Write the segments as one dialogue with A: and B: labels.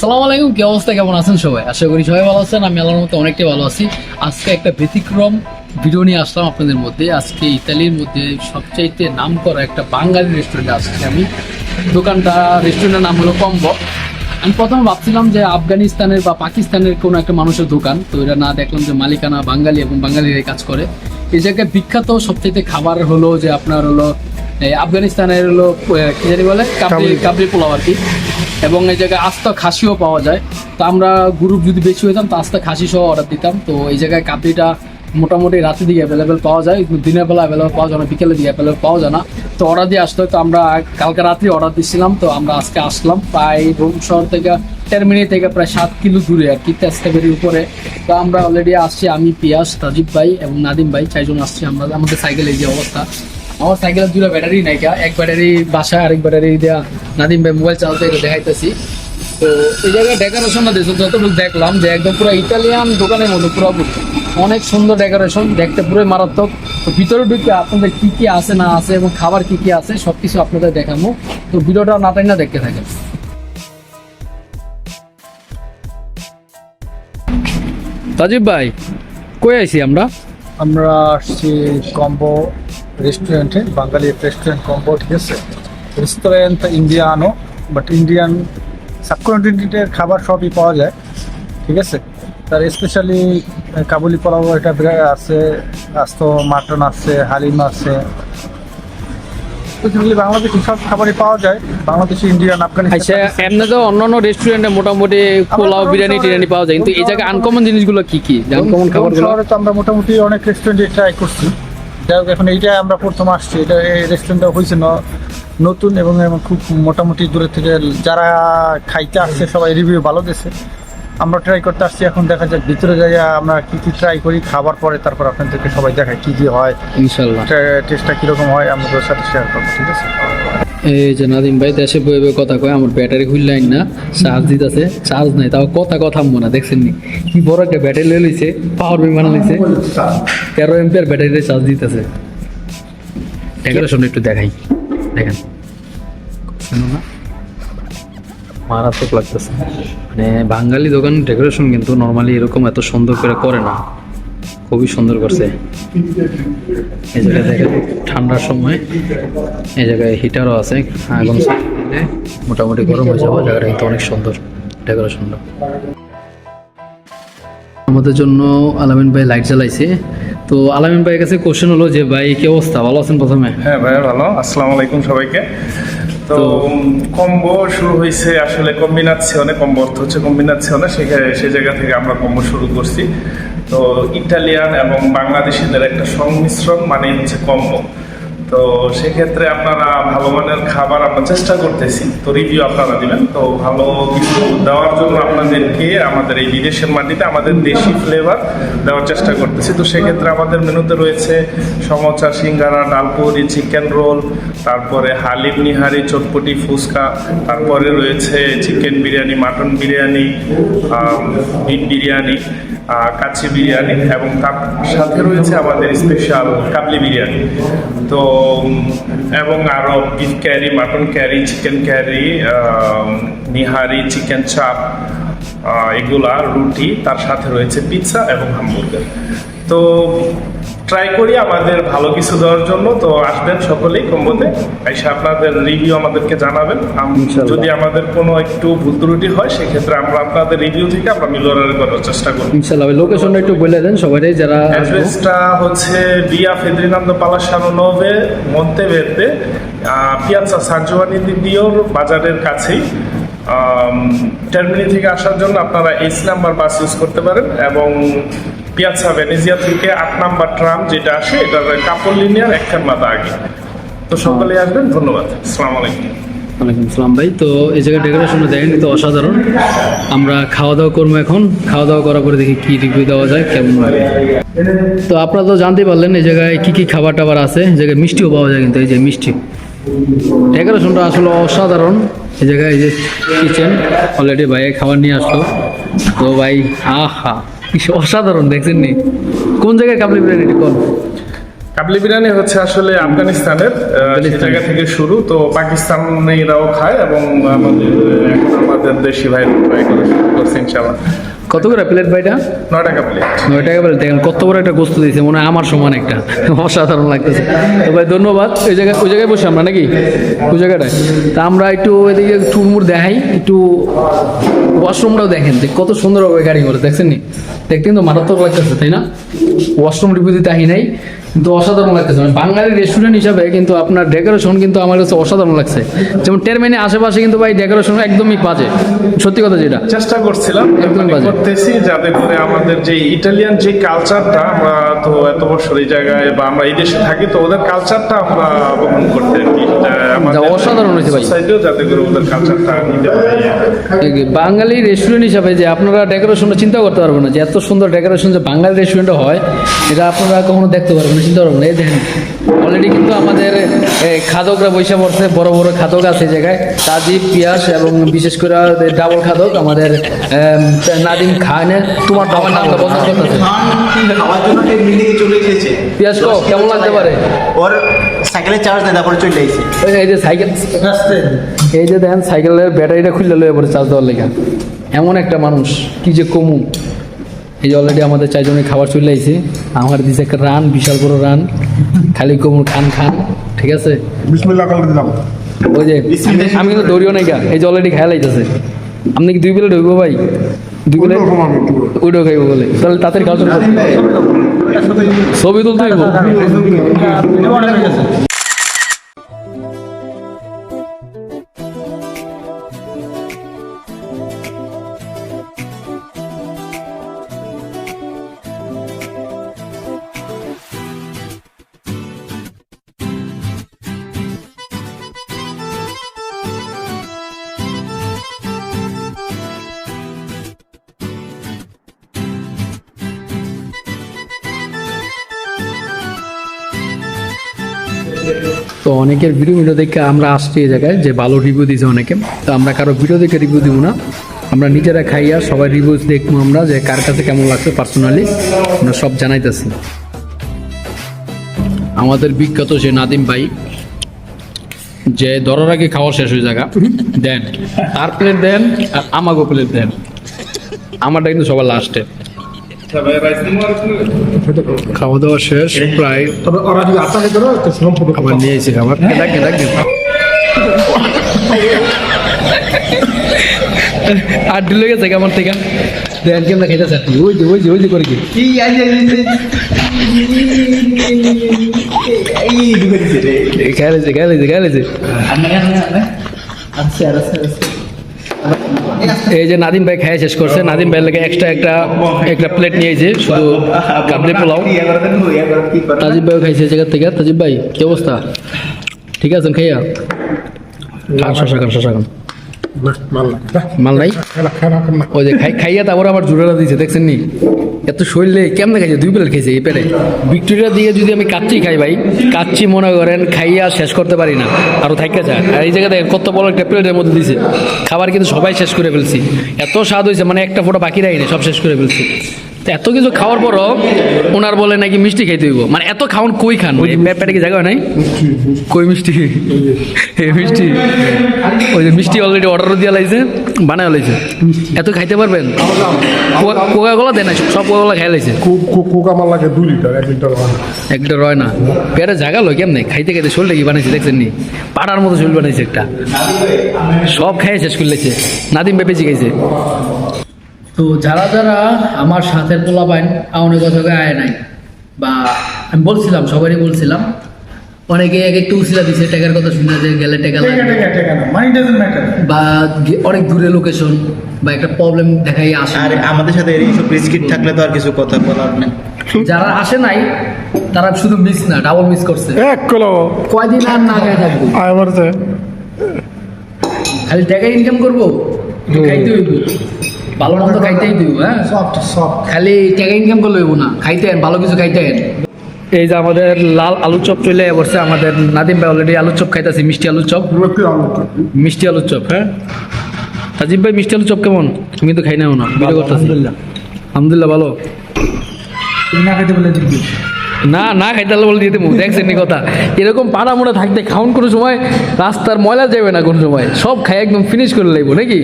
A: সালাম আলাইকুম কি অবস্থা? কেমন আছেন সবাই? আশা করি সবাই ভালো আছেন আমি আল্লাহর মতো অনেকটাই ভালো আছি। আজকে একটা ব্যতিক্রম ভিডিও নিয়ে আসলাম আপনাদের মধ্যে। আজকে ইতালির মধ্যে সবচাইতে নাম করা একটা বাঙালি রেস্টুরেন্টে আসছি আমি। দোকানটা রেস্টুরেন্টের নাম হলো কম্বো আমি প্রথমে ভাবছিলাম যে আফগানিস্তানের বা পাকিস্তানের কোনো একটা মানুষের দোকান তো এটা না দেখলাম যে মালিকানা বাঙালি এবং বাঙালিরাই কাজ করে। এই জায়গায় বিখ্যাত সবচাইতে খাবার হলো যে আপনার হলো আফগানিস্তানের হলো কি জানি বলে? কাবলি। কাবলি পোলাও আর কি। এবং এই জায়গায় আস্তা খাসিও পাওয়া যায়। তো আমরা গ্রুপ যদি বেশি হইতাম তো আস্তা খাসি সহ অর্ডার দিতাম। তো এই জায়গায় কাবলিটা মোটামুটি রাতের দিকে অ্যাভেলেবেল পাওয়া যায় দিনের বেলা অ্যাভেলেবেল পাওয়া যায় না বিকেলের দিকে অ্যাভেলেবেল পাওয়া যায় না। তো অর্ডার দিয়ে আসতে হয়। তো আমরা কালকে রাত্রি অর্ডার দিচ্ছিলাম তো আমরা আজকে আসলাম। প্রায় রোম শহর থেকে টার্মিনি থেকে প্রায় সাত কিলো দূরে আর কি তেস্তাবেরির উপরে। তো আমরা অলরেডি আসছি আমি, পিয়াস, রাজীব ভাই এবং নাদিম ভাই। চারজন আসছি আমরা, আমাদের সাইকেলের যে অবস্থা। আমার সাইকেলের দুটো ব্যাটারি নাই এক ব্যাটারি বাসায়, আরেক ব্যাটারি দেওয়া নাদিম ভাই মোবাইল চালাতে দেখাইতেছি। তো এই জায়গায় ডেকোরেশনটা দেখছ যতটুকু দেখলাম যে একদম পুরো ইটালিয়ান দোকানের মতো, পুরো অনেক সুন্দর ডেকোরেশন দেখতে পুরো মারাত্মক। তো ভিতরে ঢুকে আপনাদের কি কি আছে না আছে এবং খাবার কি কি আছে, সবকিছু আপনাদের দেখাবো তো ভিডিওটা না তাই না দেখতে থাকেন। রাজীব ভাই, কই আইছি আমরা?
B: আমরা আসছি কম্বো রেস্টুরেন্টে বাঙালি রেস্টুরেন্ট কম্বো ঠিক আছে রেস্টুরেন্ট ইন্ডিয়ানো বাট ইন্ডিয়ান সাবকন্টিনেন্টের খাবার সবই পাওয়া যায় ঠিক আছে? তার স্পেশালি কাবুলি পোলাও এটা বিরা- আছে আস্ত মাটন আছে হালিম আছে। স্পেশালি বাংলাদেশি সব খাবারই পাওয়া যায় বাংলাদেশি ইন্ডিয়ান
A: আচ্ছা
B: আফগানিস্তান
A: এমনি তো অন্যান্য রেস্টুরেন্টে মোটামুটি পোলাও বিরিয়ানি টিরিয়ানি পাওয়া যায় কিন্তু এই জায়গায় আনকমন জিনিসগুলো কি কি? আনকমন খাবারগুলো?
B: তো আমরা মোটামুটি অনেক রেস্টুরেন্টে ট্রাই করছি। যাই হোক এখন এইটা আমরা প্রথম আসছি। এটা এই রেস্টুরেন্টটা হয়েছে নতুন এবং খুব মোটামুটি দূরের থেকে যারা খাইতে আসছে সবাই রিভিউ ভালো দিয়েছে। আমরা ট্রাই করতে আসছি এখন দেখা যাক ভিতরে যাই আমরা কি কি ট্রাই করি খাবার পরে তারপর আপনাদেরকে সবাই দেখায় কি কি হয়।
A: ইনশাল্লাহ।
B: টেস্টটা কীরকম হয় আমাদের সাথে শেয়ার করব ঠিক আছে?
A: এই যে নাদিম ভাই দেশে কথা কয়, আমার ব্যাটারি না চার্জ দিতেছে চার্জ নাই, তাও কথা কথা মনে দেখছেন নি? কি বড় একটা ব্যাটারি লইছে পাওয়ার লইছে। তেরো এম্পিয়ার ব্যাটারিতে চার্জ ডেকোরেশন একটু দেখাই। দেখেন। না মারাত্মক লাগতেছে। মানে বাঙালি দোকান ডেকোরেশন কিন্তু নর্মালি এরকম এত সুন্দর করে করে না। খুবই সুন্দর করছে। এই জায়গায় দেখেন ঠান্ডার সময় এই জায়গায় হিটারও আছে আগুন মোটামুটি গরম হয়ে যাবে জায়গাটা কিন্তু অনেক সুন্দর ডেকোরেশনটা আমাদের জন্য আলামিন ভাই লাইট জ্বালাইছে। তো আলামিন ভাইয়ের কাছে কোশ্চেন হলো যে ভাই কি অবস্থা? ভালো আছেন প্রথমে?
C: হ্যাঁ ভাইয়া ভালো। আসসালামু আলাইকুম সবাইকে। তো কম্বো শুরু হয়েছে আসলে কম্বিনাচ্ছিওনে কম্বো অর্থ হচ্ছে কম্বিনাচ্ছিওনে সেখানে সেই জায়গা থেকে আমরা কম্বো শুরু করছি। তো ইটালিয়ান এবং বাংলাদেশিদের একটা সংমিশ্রণ মানে হচ্ছে কম্বো। তো সেক্ষেত্রে আপনারা ভালো মানের খাবার আমরা চেষ্টা করতেছি। তো রিভিউ আপনারা দিবেন। তো ভালো কিছু দেওয়ার জন্য আপনাদেরকে আমাদের এই বিদেশের মাটিতে আমাদের দেশি ফ্লেভার দেওয়ার চেষ্টা করতেছি। তো সেক্ষেত্রে আমাদের মেনুতে রয়েছে সমোচা সিঙ্গারা, ডালপুরি চিকেন রোল তারপরে হালিম নিহারি, চটপটি, ফুচকা, তারপরে রয়েছে chicken biryani mutton biryani beef biryani. Kacchi biryani এবং তার সাথে রয়েছে আমাদের স্পেশাল কাবলি বিরিয়ানি। তো এবং আরও beef curry mutton curry chicken curry nihari chicken chaap এগুলা রুটি, তার সাথে রয়েছে পিৎজা এবং হামবুর্গার তো ট্রাই করি আমাদের ভালো কিছু দেওয়ার জন্য। তো আসবেন সকলেই কম্বোতে। এসে আপনাদের রিভিউ আমাদেরকে জানাবেন। যদি আমাদের কোনো একটু ভুল ত্রুটি হয় সেক্ষেত্রে আমরা আপনাদের রিভিউ থেকে আমরা মিলোরার করার চেষ্টা করব।
A: ইনশাল্লাহ লোকেশনটা একটু বলে দেন সবাই যারা।
C: অ্যাড্রেসটা হচ্ছে বিয়া ফেদ্রিনান্দো পালাসানো নভে মন্তেভেতে পিয়াচ্চা সার্জোয়ানি দিদিওর বাজারের কাছেই। টার্মিনি থেকে আসার জন্য আপনারা এইচ নাম্বার বাস ইউজ করতে পারেন এবং পিয়াচ্চা ভেনেজিয়া থেকে আট নাম্বার ট্রাম যেটা আসে, এটার কাপড় লিনিয়ার একখান মাথা আগে। তো সকালে আসবেন, ধন্যবাদ। আসসালামু আলাইকুম।
A: ওয়ালাইকুম আসসালাম ভাই। তো এই জায়গায় ডেকোরেশনটা দেখেন কিন্তু অসাধারণ। আমরা খাওয়া দাওয়া করব এখন। খাওয়া দাওয়া করার পরে দেখি কি রিভিউ দেওয়া যায়, কেমন লাগে তো আপনারা তো জানতে পারলেন, এই জায়গায় কি কি খাবার টাবার আছে, এই জায়গায় মিষ্টিও পাওয়া যায় কিন্তু, এই যে মিষ্টি। ডেকোরেশনটা আসলে অসাধারণ। এই জায়গায় এই যে কিচেন অলরেডি ভাই খাবার নিয়ে আসলো। তো ভাই, আহা! অসাধারণ দেখছেন নি কোন জায়গায় কাবলি বিরিয়ানি কোন?
C: কাবলি বিরিয়ানি হচ্ছে আসলে আফগানিস্তানের সেই জায়গা থেকে শুরু। তো পাকিস্তানেরাও খায় এবং আমাদের এখন আমাদের দেশি ভাই ট্রাই করে শুরু করছে ইনশাআল্লাহ।
A: কত করে প্লেট ভাইটা?
C: নয় টাকা প্লেট
A: নয় টাকা প্লেট দেখেন কত বড় একটা গোস্ত দিয়েছে মনে হয় আমার সমান একটা। অসাধারণ লাগতেছে। তো ভাই ধন্যবাদ। ওই জায়গায় ওই জায়গায় বসে আমরা নাকি? ওই জায়গাটায়। তা আমরা একটু এদিকে টুরমুর দেখাই একটু ওয়াশরুমটাও দেখেন। যে কত সুন্দরভাবে গাড়ি করে দেখছেন নি? দেখতে কিন্তু মারাত্মক লাগতেছে তাই না? ওয়াশরুম রিভিউ দিতে আহি নাই। কিন্তু অসাধারণ লাগতেছে। মানে বাঙালি রেস্টুরেন্ট হিসাবে কিন্তু আপনার ডেকোরেশন কিন্তু আমার কাছে অসাধারণ লাগছে। যেমন টেরমেনে আশেপাশে কিন্তু ভাই ডেকোরেশন একদমই বাজে। সত্যি কথা যেটা।
C: চেষ্টা করছিলাম
A: একদম বাজে।
C: করতেছি যাতে করে আমাদের যে ইটালিয়ান যে কালচারটা আমরা তো এত বছর এই জায়গায় বা আমরা এই দেশে থাকি তো ওদের কালচারটা আমরা বহন করতে আর কি
A: অসাধারণ হয়েছে ভাই।
C: যাতে করে ওদের কালচারটা নিতে
A: বাঙালি রেস্টুরেন্ট হিসাবে যে আপনারা ডেকোরেশনটা চিন্তা করতে পারবেন না যে এত সুন্দর ডেকোরেশন যে বাঙালি রেস্টুরেন্টে হয় এটা আপনারা কখনো দেখতে পারবেন না চিন্তা পারবেন এই দেখেন অলরেডি কিন্তু আমাদের খাদকরা বৈশা পড়ছে বড় বড় খাদক আছে এই জায়গায়। তাজিব পিয়াস এবং বিশেষ করে ডাবল খাদক আমাদের নাদিম খানে তোমার আমার নামটা বন্ধ করতেছে পিয়াস কো কেমন লাগতে পারে?
D: ওর সাইকেলের চার্জ দেয় তারপরে চলে এসেছে
A: এই- যে সাইকেল এই যে দেখেন সাইকেলের ব্যাটারিটা খুললে লয়ে পড়ে চার্জ দেওয়ার লেখা এমন একটা মানুষ কি যে কমু। এই যে অলরেডি আমাদের চারজনে খাবার চলে আইছে। আমার দিছে একটা রান বিশাল বড় রান। খালি কমুর খান খান ঠিক আছে?
E: বিসমিল্লাহ করে দিলাম।
A: ওই যে আমি- কিন্তু দৌড়িও নাই গা। এই যে অলরেডি খেয়াল আইতেছে। আপনি কি দুই বেলা ঢুকবো ভাই? দুই বেলা
E: একটু
A: খাইবো বলে। তাহলে শুরু করো। ছবি তুলতে তো অনেকের ভিডিও ভিডিও দেখে আমরা আসছি এই জায়গায়, যে ভালো রিভিউ দিয়েছে অনেকে। তো আমরা কারও ভিডিও দেখে রিভিউ দিব না। আমরা নিজেরা খাইয়া সবাই রিভিউজ দেখব আমরা, যে কার কাছে কেমন লাগছে পার্সোনালি আমরা সব জানাইতেছি। আমাদের বিখ্যাত যে নাদিম ভাই, যে ধরার আগে খাওয়া শেষ হয়ে জায়গা দেন। তার প্লেট দেন আর আমাগো প্লেট দেন। আমারটা কিন্তু সবার লাস্টে খাওয়া দাওয়া শেষ প্রায়
E: তবে ওরা যদি আপনাকে ধরো তো সম্পূর্ণ
A: খাবার নিয়ে এসে খাবার দে, ডাক আর ঢিলে গেছে কেমন থেকে দেন কেমন আপনি ওই যে ওই যে ওই যে করে কি
D: ঢুকে দিচ্ছে রে
A: খেয়ালেছে খেয়ালেছে খেয়ালেছে এই যে নাদিম ভাই খাই শেষ করছে। নাদিম ভাই লাগে এক্সট্রা একটা একটা প্লেট নিয়েছে শুধু কাবলি পোলাও। তাজিব ভাইও খাইছে জায়গা থেকে। তাজিব ভাই কি অবস্থা? ঠিক আছেন খাইয়া? খান শশা খান শশা খান
E: মাল
A: নাই? ওই যে খাইয়া তারপর আবার জুড়ে দিয়েছে দেখছেন নি এত শরীরে কেমনে খাইছে? দুই প্লেট খেয়েছে এই প্লেট ভিক্টোরিয়া দিয়ে যদি আমি কাচ্চি খাই ভাই, কাচ্চি মনে করেন খাইয়া শেষ করতে পারি না। আরও থাকতে যায়। আর এই দেখেন কত বড় একটা প্লেটের মধ্যে দিয়েছে খাবার কিন্তু সবাই শেষ করে ফেলছি। এত স্বাদ হয়েছে মানে একটা ফোটা বাকি রাখিনি, সব শেষ করে ফেলছি। এত কিছু খাওয়ার পরও ওনার বলে নাকি মিষ্টি খাইতে হইব। মানে এত খাওয়ান কই খান? পে- পেটে কি জায়গা নাই? কই মিষ্টি? এই মিষ্টি। ওই যে মিষ্টি অলরেডি অর্ডার দিয়ে লাইছে বানায় লাইছে। এত খাইতে পারবেন? কোকা কোলা দেয় না সব কোকা কোলা খাই লাইছে।
E: কোকা মাল লাগে দুই লিটার এক লিটার হয় না।
A: একটা রয় না। পেটে জায়গা লো কেমনে? খাইতে খাইতে শরীরটা কি বানাইছে দেখছেন নি? পাড়ার মতো শরীর বানাইছে একটা। সব খাই শেষ করে লেছে নাদিম বেপে শিখাইছে তো যারা যারা আমার সাথে পোলা পাইন অনেক কথা আয় নাই। বা আমি বলছিলাম সবারই বলছিলাম। অনেকে এক একটু উসিলা দিছে টাকার কথা শুনে যে গেলে টাকা লাগবে।
B: মানি ডাজন্ট ম্যাটার
A: বা অনেক দূরে লোকেশন বা একটা প্রবলেম দেখাই আসে।
D: আর আমাদের সাথে এইসব রিস্কিট থাকলে তো আর কিছু কথা বলার নেই।
A: যারা আসে নাই তারা শুধু মিস না ডাবল মিস করছে।
E: এক কিলো
A: কয়দিন আর না খাই থাকব?
E: আয় মারছে
A: খালি টাকা ইনকাম করব? খাইতে হইব? ভালো মন্দ খাইতেই দিব হ্যাঁ?
B: সফট সফট
A: খালি টাকা ইনকাম করলে হইব না খাইতে ভালো কিছু খাইতে এই যে আমাদের লাল আলু চপ চলে বসছে আমাদের নাদিম ভাই অলরেডি আলু চপ খাইতেছি মিষ্টি আলু চপ। মিষ্টি আলু চপ হ্যাঁ? তাজিব ভাই মিষ্টি আলু চপ কেমন? তুমি তো খাই নাও না ভিডিও করতেছি। আলহামদুলিল্লাহ। ভালো।
B: তুমি না খাইতে বলে দিবি।
A: না না খাইতে বলে দিতে মুখ দেখছেন নি কথা। এরকম পাড়া মোড়া থাকতে খাউন কোনো সময় রাস্তার ময়লা যাবে না কোনো সময় সব খাই একদম ফিনিশ করে লাগবো নাকি?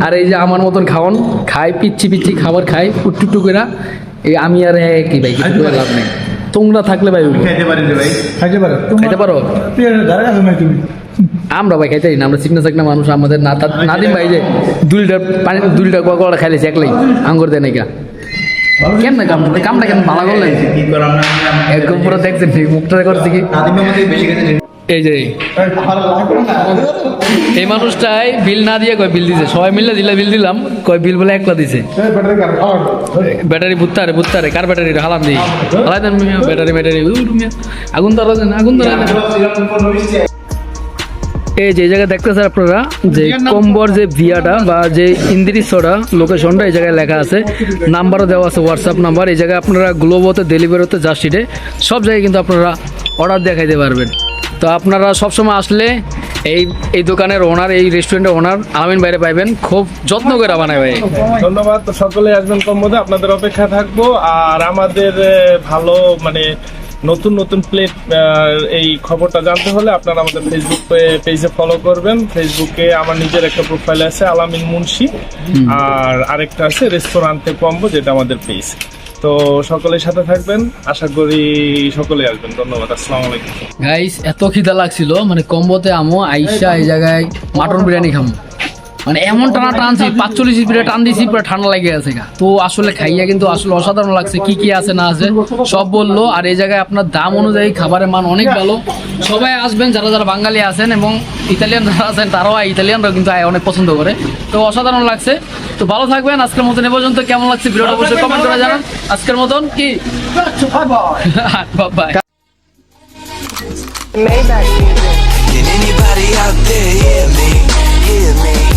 A: আর এই যে আমার মতন খাওয়ান খাই পিচ্ছি পিচ্ছি খাবার খাই উট্টু করে এই আমি আর কি ভাই কিছু করে লাভ নেই। তোমরা থাকলে ভাই
D: খাইতে পারেন রে ভাই।
B: খাইতে পারে।
A: খাইতে পারো?
B: তুমি?
A: আমরা ভাই খাইতে পারি না আমরা চিকনা চাকনা মানুষ আমাদের না তা- নাদিম ভাই যে দুই লিটার পানি দুই লিটার কোয়া খাইলেছে একলাই আঙ্গুর দেয় নাকি কেন না কামটা কামটা কেন ভালো করলেন?
D: কি করাম না
A: একদম পুরো দেখছেন মুখটা করছে কি এই যে এই মানুষটাই বিল না দিয়ে কয় বিল দিছে। সবাই মিলে দিলে বিল দিলাম কয় বিল বলে একলা দিছে।
E: ব্যাটারি
A: বুত্তারে বুত্তারে কার ব্যাটারি হালাম দিই দেন ব্যাটারি ব্যাটারি। আগুন দেন আগুন দেন। এই যে জায়গায় দেখতেছেন আপনারা যে কম্বর যে ভিয়াটা বা যে ইন্দ্রিসটা লোকেশনটা এই জায়গায় লেখা আছে। নাম্বারও দেওয়া আছে হোয়াটসঅ্যাপ নাম্বার। এই জায়গায় আপনারা গ্লোবোতে ডেলিভারি হতে জাস্টিটে সব জায়গায় কিন্তু আপনারা অর্ডার দেখাইতে পারবেন। তো আপনারা সবসময় আসলে এই এই দোকানের ওনার এই রেস্টুরেন্টের ওনার আলামিন বাইরে পাইবেন। খুব যত্ন করে বানায় ভাই।
C: ধন্যবাদ তো সকলে আসবেন কম্বোতে আপনাদের অপেক্ষা থাকব। আর আমাদের ভালো মানে নতুন নতুন প্লেট এই খবরটা জানতে হলে আপনারা আমাদের ফেসবুক পেজে ফলো করবেন। ফেসবুকে আমার নিজের একটা প্রোফাইল আছে আলামিন মুন্সি। আর আরেকটা আছে রেস্তোরান্তে কম্বো যেটা আমাদের পেজ তো সকলের সাথে থাকবেন। আশা করি সকলে আসবেন। ধন্যবাদ, আসসালামু আলাইকুম।
A: গাইস এত খিদা লাগছিল মানে কম্বোতে আমো, আইসা এই জায়গায় মাটন বিরিয়ানি খামো। মানে এমন টানা টানছি পাঁচচল্লিশ বিরিয়ানি টান দিছি পুরো ঠান্ডা লেগে গেছে গা। তো আসলে খাইয়া কিন্তু আসলে অসাধারণ লাগছে কি কি আছে না আছে সব বলল। আর এই জায়গায় আপনার দাম অনুযায়ী খাবারের মান অনেক ভালো। সবাই আসবেন যারা যারা বাঙালি আছেন এবং ইতালিয়ান যারা আছেন তারাও ইতালিয়ানরাও কিন্তু আয় অনেক পছন্দ করে। তো অসাধারণ লাগছে। তো ভালো থাকবেন আজকের মতন এ পর্যন্ত। কেমন লাগছে ভিডিওটা অবশ্যই কমেন্ট করে জানান। আজকের মতন কি?
F: Maybach music.
G: Can anybody out there hear me? Hear me?